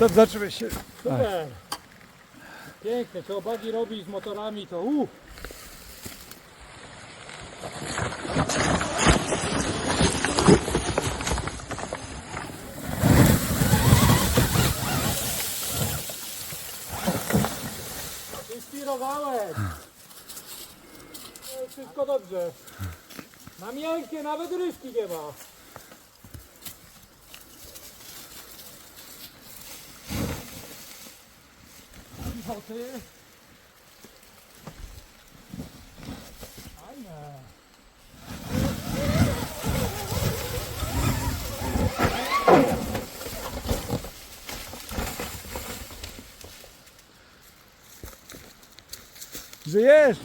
Stop, zatrzymaj się. Super. Piękne, co bagi robi z motorami, to uh. Inspirowałem. No, Wszystko dobrze. Na miękkie nawet ryski nie ma. kalkayım. Aynen. Zehir.